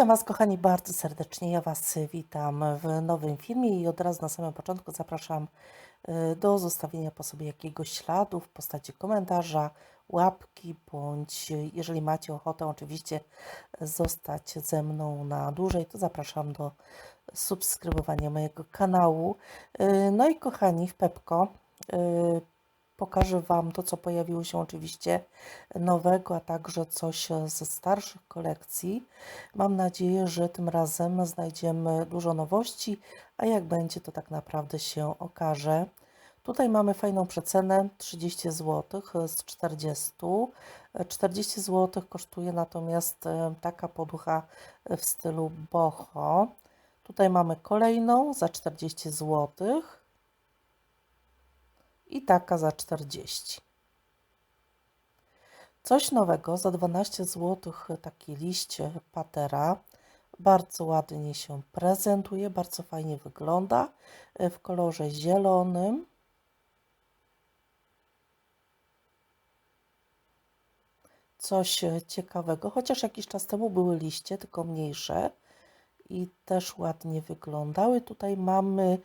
Witam Was, kochani, bardzo serdecznie. Ja Was witam w nowym filmie i od razu na samym początku zapraszam y, do zostawienia po sobie jakiegoś śladu w postaci komentarza, łapki, bądź jeżeli macie ochotę oczywiście zostać ze mną na dłużej, to zapraszam do subskrybowania mojego kanału. Y, No i kochani, w Pepko y, pokażę Wam to, co pojawiło się oczywiście nowego, a także coś ze starszych kolekcji. Mam nadzieję, że tym razem znajdziemy dużo nowości, a jak będzie, to tak naprawdę się okaże. Tutaj mamy fajną przecenę 30 zł z 40. 40 zł kosztuje natomiast e, taka poducha w stylu boho. Tutaj mamy kolejną za 40 zł i taka za 40. Coś nowego za 12 zł taki liść patera. Bardzo ładnie się prezentuje, bardzo fajnie wygląda w kolorze zielonym. Coś ciekawego, chociaż jakiś czas temu były liście, tylko mniejsze i też ładnie wyglądały. Tutaj mamy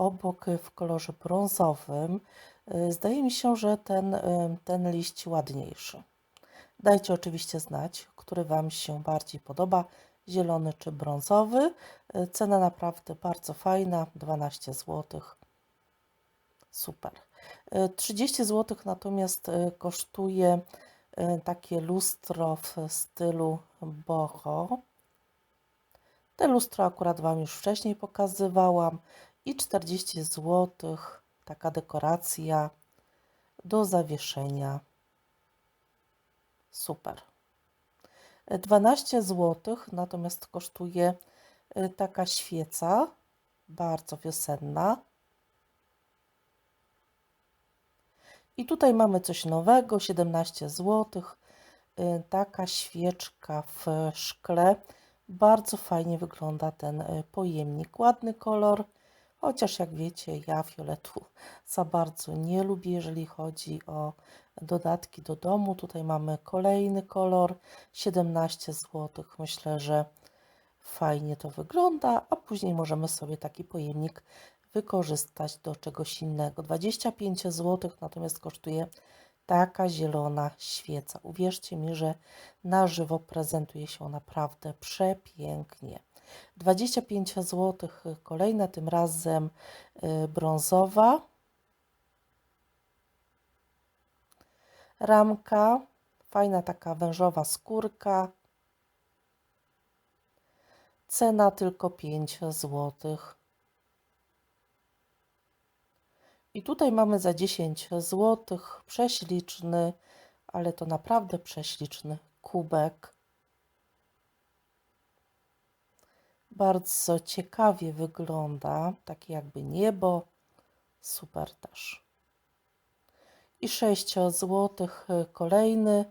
obok w kolorze brązowym. Zdaje mi się, że ten, ten liść ładniejszy. Dajcie oczywiście znać, który Wam się bardziej podoba, zielony czy brązowy. Cena naprawdę bardzo fajna, 12 zł. Super. 30 zł natomiast kosztuje takie lustro w stylu boho. Te lustro akurat Wam już wcześniej pokazywałam i 40 zł taka dekoracja do zawieszenia. Super. 12 zł natomiast kosztuje taka świeca, bardzo wiosenna. I tutaj mamy coś nowego, 17 zł. Taka świeczka w szkle. Bardzo fajnie wygląda ten pojemnik. Ładny kolor, chociaż jak wiecie, ja fioletu za bardzo nie lubię, jeżeli chodzi o dodatki do domu. Tutaj mamy kolejny kolor, 17 zł. Myślę, że fajnie to wygląda, a później możemy sobie taki pojemnik wykorzystać do czegoś innego. 25 zł natomiast kosztuje taka zielona świeca. Uwierzcie mi, że na żywo prezentuje się naprawdę przepięknie. 25 zł kolejna, tym razem brązowa. Ramka, fajna taka wężowa skórka. Cena tylko 5 złotych. I tutaj mamy za 10 zł prześliczny, ale to naprawdę prześliczny kubek. Bardzo ciekawie wygląda, takie jakby niebo. Super też. I 6 zł kolejny,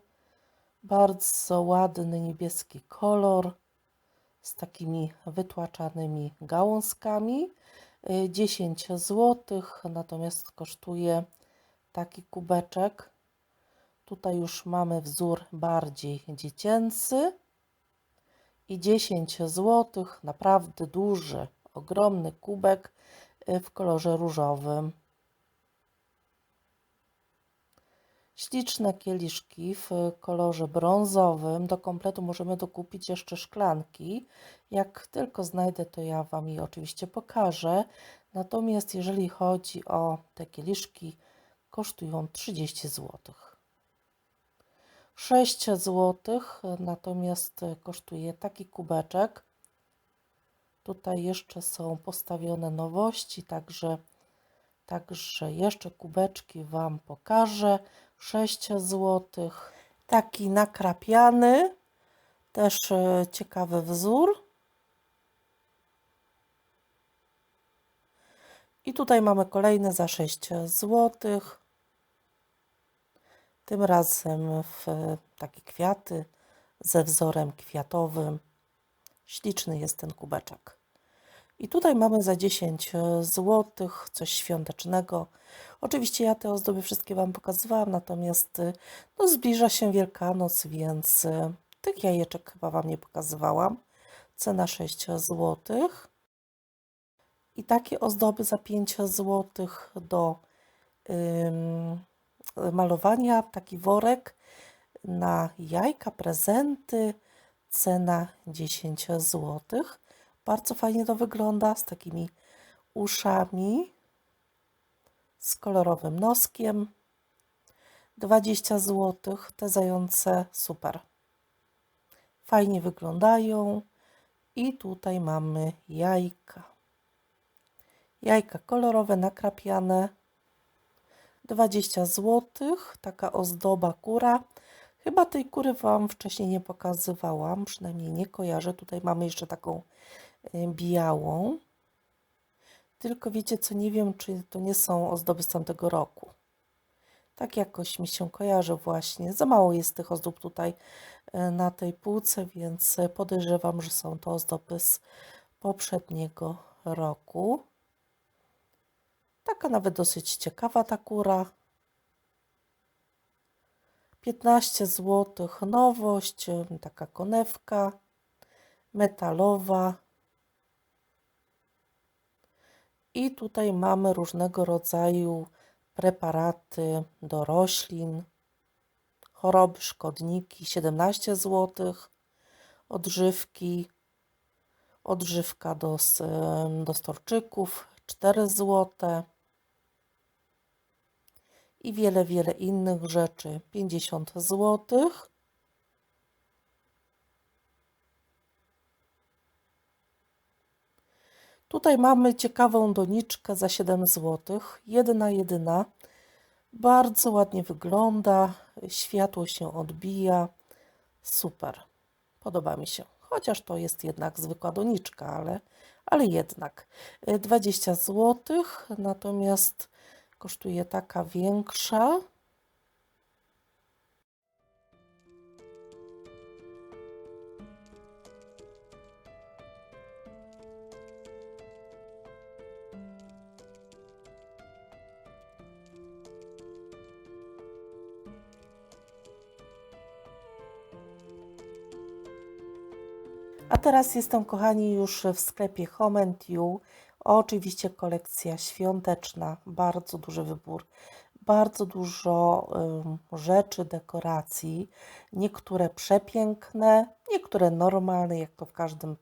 bardzo ładny niebieski kolor z takimi wytłaczanymi gałązkami. 10 zł, natomiast kosztuje taki kubeczek. Tutaj już mamy wzór bardziej dziecięcy i 10 zł, naprawdę duży, ogromny kubek w kolorze różowym. Śliczne kieliszki w kolorze brązowym. Do kompletu możemy dokupić jeszcze szklanki. Jak tylko znajdę, to ja Wam je oczywiście pokażę. Natomiast jeżeli chodzi o te kieliszki, kosztują 30 zł. 6 zł, natomiast kosztuje taki kubeczek. Tutaj jeszcze są postawione nowości, także, także jeszcze kubeczki Wam pokażę. 6 zł. Taki nakrapiany, też ciekawy wzór. I tutaj mamy kolejne za 6 zł. Tym razem w takie kwiaty ze wzorem kwiatowym. Śliczny jest ten kubeczek. I tutaj mamy za 10 zł coś świątecznego. Oczywiście ja te ozdoby wszystkie Wam pokazywałam, natomiast no, zbliża się Wielkanoc, więc tych jajeczek chyba Wam nie pokazywałam. cena 6 zł. I takie ozdoby za 5 zł do malowania, taki worek na jajka, prezenty, cena 10 zł. Bardzo fajnie to wygląda z takimi uszami, z kolorowym noskiem. 20 zł. Te zające super. Fajnie wyglądają. I tutaj mamy jajka. Jajka kolorowe, nakrapiane. 20 zł. Taka ozdoba kura. Chyba tej kury Wam wcześniej nie pokazywałam, przynajmniej nie kojarzę. Tutaj mamy jeszcze taką białą. Tylko wiecie co, nie wiem, czy to nie są ozdoby z tamtego roku. Tak jakoś mi się kojarzy właśnie. Za mało jest tych ozdób tutaj y, na tej półce, więc podejrzewam, że są to ozdoby z poprzedniego roku. Taka nawet dosyć ciekawa ta kura. 15 zł. Nowość, taka konewka metalowa. I tutaj mamy różnego rodzaju preparaty do roślin, choroby, szkodniki 17 zł, odżywki, odżywka do, do storczyków 4 zł i wiele, wiele innych rzeczy. 50 zł. Tutaj mamy ciekawą doniczkę za 7 zł. Jedna, jedyna. Bardzo ładnie wygląda. Światło się odbija. Super. Podoba mi się. Chociaż to jest jednak zwykła doniczka, ale, ale jednak. 20 zł. Natomiast kosztuje taka większa. Teraz jestem, kochani, już w sklepie Home and You. Oczywiście kolekcja świąteczna, bardzo duży wybór, bardzo dużo um, rzeczy, dekoracji. Niektóre przepiękne, niektóre normalne, jak to w każdym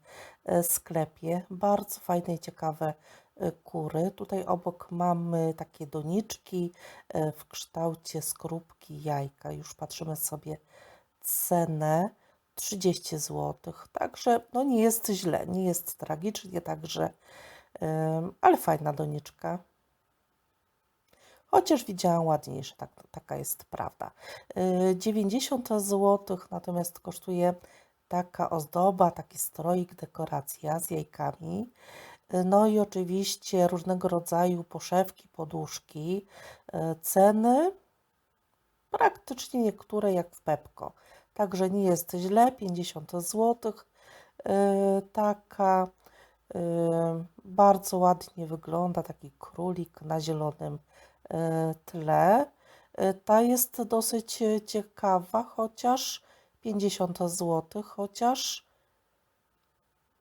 e, sklepie. Bardzo fajne i ciekawe e, kury. Tutaj obok mamy takie doniczki e, w kształcie skorupki jajka. Już patrzymy sobie cenę. 30 zł. Także no nie jest źle, nie jest tragicznie, także ale fajna doniczka. Chociaż widziałam ładniejsze, tak, taka jest prawda. 90 y, zł natomiast kosztuje taka ozdoba, taki stroik, dekoracja z jajkami. Y, no i oczywiście różnego rodzaju poszewki, poduszki. Y, ceny praktycznie niektóre jak w Pepko. Także nie jest źle, 50 zł. Taka bardzo ładnie wygląda taki królik na zielonym e, tle. E, ta jest dosyć ciekawa, chociaż 50 zł, chociaż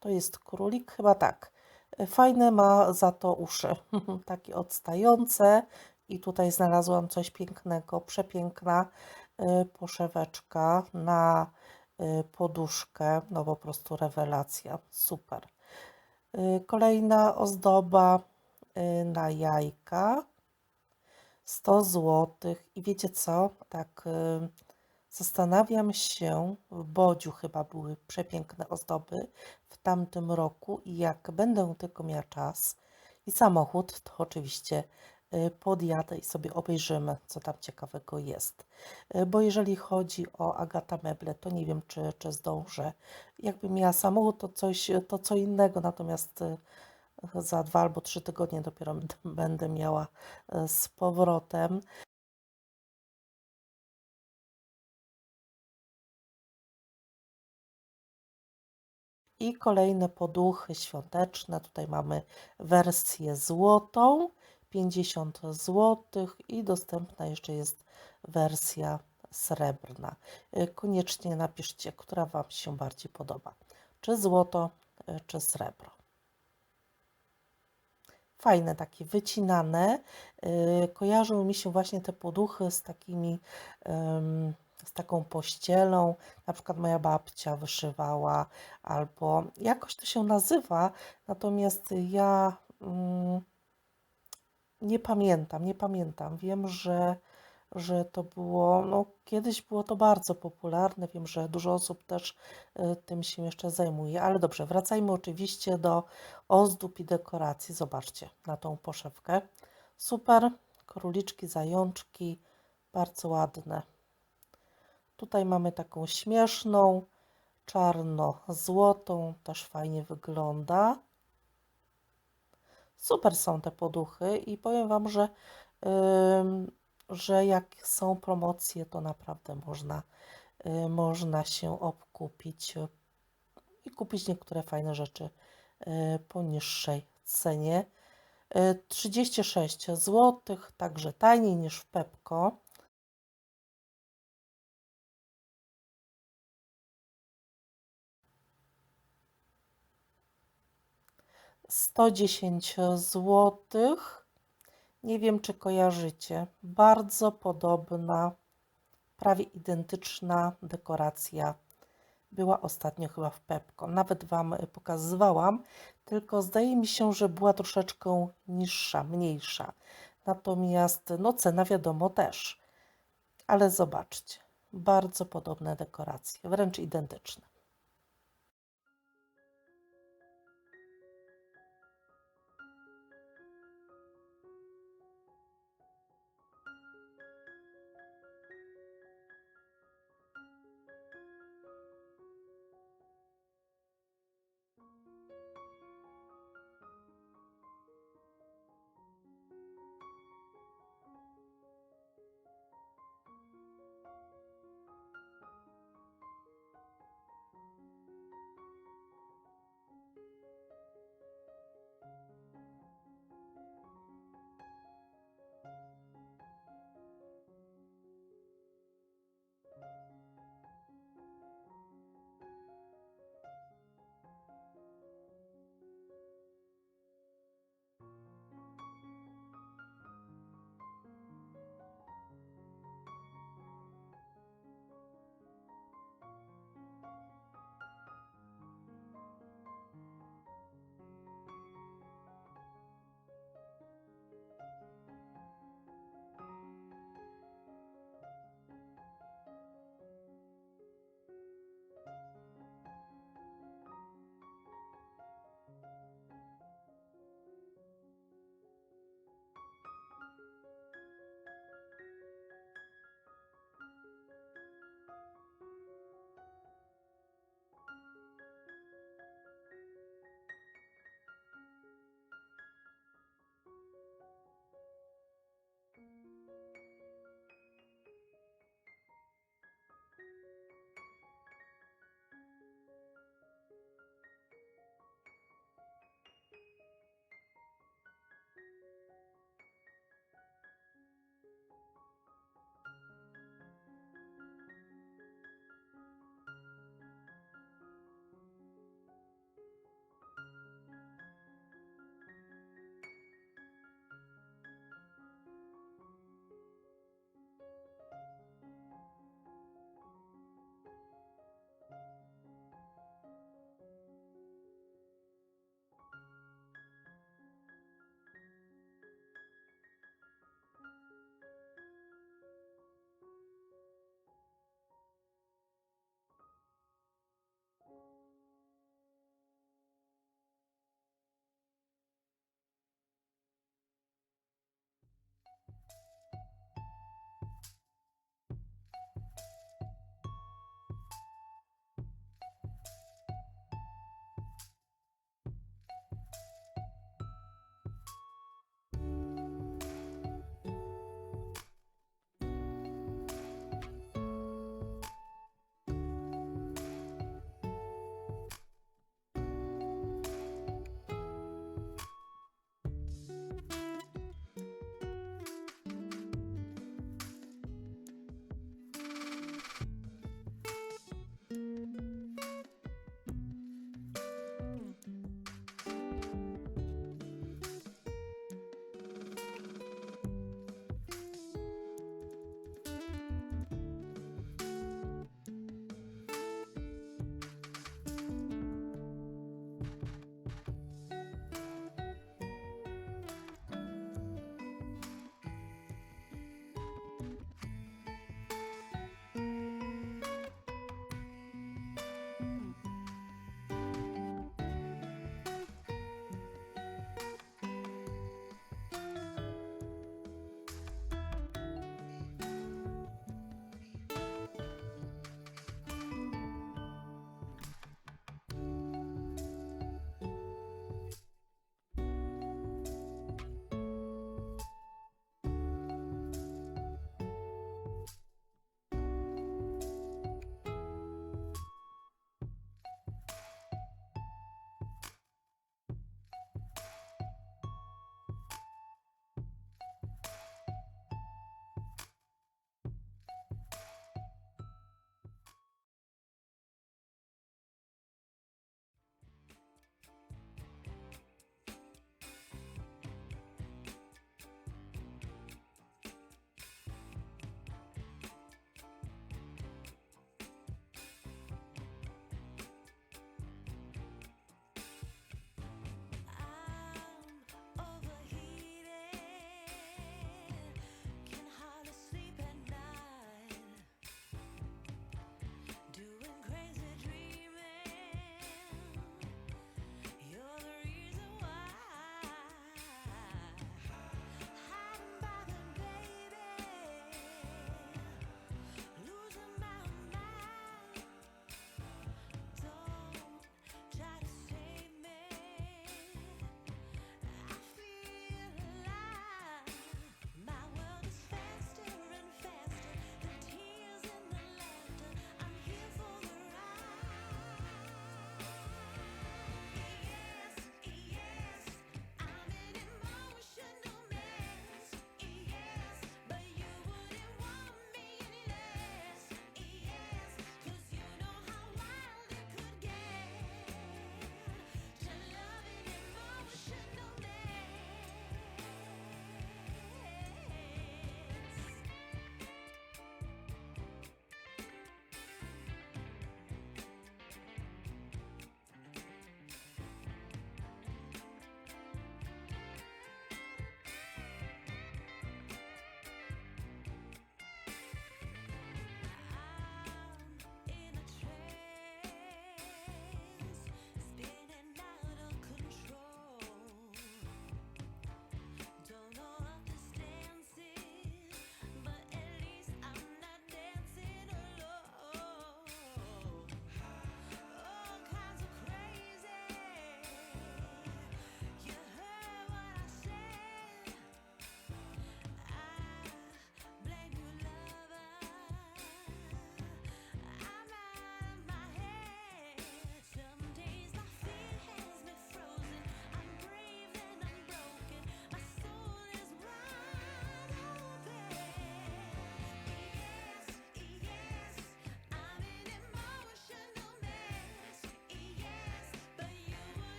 to jest królik, chyba tak. E, fajne ma za to uszy, takie odstające. I tutaj znalazłam coś pięknego, przepiękna poszeweczka na poduszkę. No po prostu rewelacja, super. Y, kolejna ozdoba y, na jajka 100 zł. I wiecie co? Tak y, zastanawiam się, w Bodziu chyba były przepiękne ozdoby w tamtym roku i jak będę tylko miała czas i samochód, to oczywiście Y, podjadę i sobie obejrzymy, co tam ciekawego jest. Y, bo jeżeli chodzi o Agata Meble, to nie wiem, czy, czy zdążę. Jakbym miała samochód, to coś, to co innego, natomiast y, za dwa albo trzy tygodnie dopiero będę miała z powrotem. I kolejne poduchy świąteczne. Tutaj mamy wersję złotą 50 zł i dostępna jeszcze jest wersja srebrna. Y, koniecznie napiszcie, która Wam się bardziej podoba. Czy złoto, y, czy srebro. Fajne, takie wycinane. Y, Kojarzą mi się właśnie te poduchy z takimi, z taką pościelą. Na przykład moja babcia wyszywała, albo jakoś to się nazywa, natomiast ja mm, nie pamiętam, nie pamiętam. Wiem, że, że to było, no kiedyś było to bardzo popularne. Wiem, że dużo osób też y, tym się jeszcze zajmuje, ale dobrze, wracajmy oczywiście do ozdób i dekoracji. Zobaczcie na tą poszewkę. Super, króliczki, zajączki, bardzo ładne. Tutaj mamy taką śmieszną, czarno-złotą, też fajnie wygląda. Super są te poduchy i powiem Wam, że, ym, że jak są promocje, to naprawdę można, y, można się obkupić y, i kupić niektóre fajne rzeczy y, po niższej cenie. Y, 36 zł, także taniej niż w Pepko. 110 zł. Nie wiem, czy kojarzycie. Bardzo podobna, prawie identyczna dekoracja była ostatnio chyba w Pepko. Nawet Wam pokazywałam, tylko zdaje mi się, że była troszeczkę niższa, mniejsza. Natomiast no cena wiadomo też. Ale zobaczcie, bardzo podobne dekoracje, wręcz identyczne.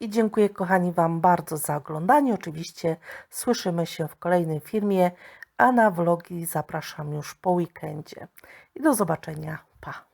I dziękuję kochani Wam bardzo za oglądanie. Oczywiście słyszymy się w kolejnym filmie, a na vlogi zapraszam już po weekendzie. I do zobaczenia. Pa!